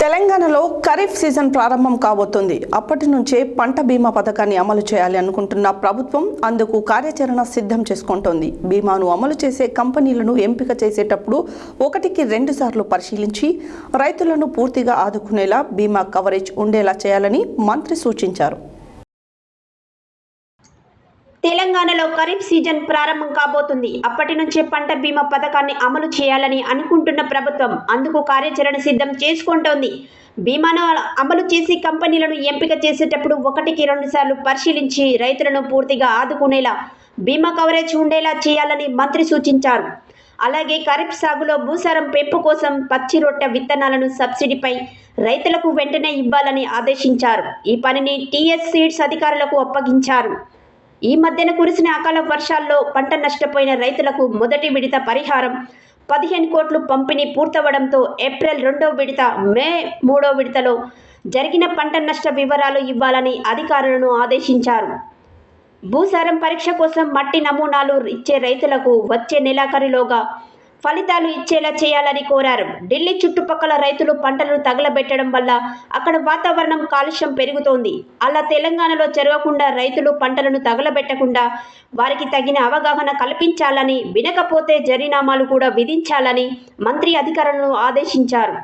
తెలంగాణలో ఖరీఫ్ సీజన్ ప్రారంభం కాబోతుంది. అప్పటి నుంచే పంట బీమా పథకాన్ని అమలు చేయాలి అనుకుంటున్న ప్రభుత్వం అందుకు కార్యాచరణ సిద్ధం చేసుకుంటోంది. బీమాను అమలు చేసే కంపెనీలను ఎంపిక చేసేటప్పుడు ఒకటికి రెండు సార్లు పరిశీలించి రైతులను పూర్తిగా ఆదుకునేలా బీమా కవరేజ్ ఉండేలా చేయాలని మంత్రి సూచించారు. తెలంగాణలో ఖరీఫ్ సీజన్ ప్రారంభం కాబోతుంది. అప్పటి నుంచే పంట బీమా పథకాన్ని అమలు చేయాలని అనుకుంటున్న ప్రభుత్వం అందుకు కార్యాచరణ సిద్ధం చేసుకుంటోంది. బీమాను అమలు చేసి కంపెనీలను ఎంపిక చేసేటప్పుడు ఒకటికి రెండు సార్లు పరిశీలించి రైతులను పూర్తిగా ఆదుకునేలా బీమా కవరేజ్ ఉండేలా చేయాలని మంత్రి సూచించారు. అలాగే ఖరీఫ్ సాగులో భూసారం పెంపు కోసం పచ్చి రొట్టె విత్తనాలను సబ్సిడీపై రైతులకు వెంటనే ఇవ్వాలని ఆదేశించారు. ఈ పనిని టీఎస్ సీడ్స్ అధికారులకు అప్పగించారు. ఈ మధ్యన కురిసిన అకాల వర్షాల్లో పంట నష్టపోయిన రైతులకు మొదటి విడత పరిహారం. పదిహేను కోట్లు పంపిణీ పూర్తవడంతో ఏప్రిల్ రెండో విడత మే మూడో విడతలో జరిగిన పంట నష్ట వివరాలు ఇవ్వాలని అధికారులను ఆదేశించారు. భూసారం పరీక్ష కోసం మట్టి నమూనాలు ఇచ్చే రైతులకు వచ్చే నెలాఖరులోగా ఫలితాలు ఇచ్చేలా చేయాలని కోరారు. ఢిల్లీ చుట్టుపక్కల రైతులు పంటలను తగలబెట్టడం వల్ల అక్కడ వాతావరణం కాలుష్యం పెరుగుతోంది. అలా తెలంగాణలో జరగకుండా రైతులు పంటలను తగలబెట్టకుండా వారికి తగిన అవగాహన కల్పించాలని వినకపోతే జరినామాలు కూడా విధించాలని మంత్రి అధికారులను ఆదేశించారు.